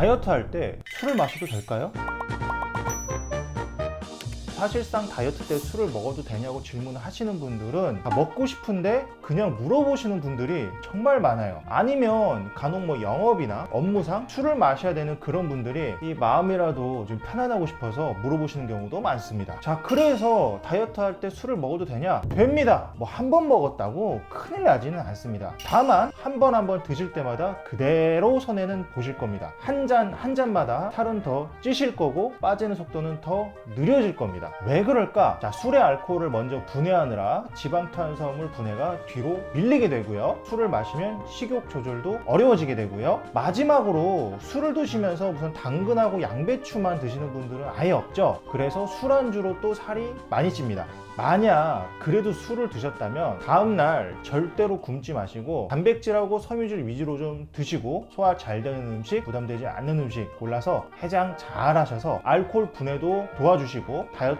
다이어트 할 때 술을 마셔도 될까요? 사실상 다이어트 때 술을 먹어도 되냐고 질문을 하시는 분들은 아, 먹고 싶은데 그냥 물어보시는 분들이 정말 많아요. 아니면 간혹 뭐 영업이나 업무상 술을 마셔야 되는 그런 분들이 이 마음이라도 좀 편안하고 싶어서 물어보시는 경우도 많습니다. 자, 그래서 다이어트 할 때 술을 먹어도 되냐? 됩니다. 뭐 한 번 먹었다고 큰일 나지는 않습니다. 다만 한 번 한 번 드실 때마다 그대로 손해는 보실 겁니다. 한 잔 한 잔마다 살은 더 찌실 거고 빠지는 속도는 더 느려질 겁왜 그럴까? 자, 술의 알코올을 먼저 분해하느라 지방탄수화물 분해가 뒤로 밀리게 되고요. 술을 마시면 식욕 조절도 어려워지게 되고요. 마지막으로 술을 드시면서 무슨 당근하고 양배추만 드시는 분들은 아예 없죠. 그래서 술안주로 또 살이 많이 찝니다. 만약 그래도 술을 드셨다면 다음날 절대로 굶지 마시고 단백질하고 섬유질 위주로 좀 드시고 소화 잘 되는 음식 부담되지 않는 음식 골라서 해장 잘 하셔서 알코올 분해도 도와주시고 다이어트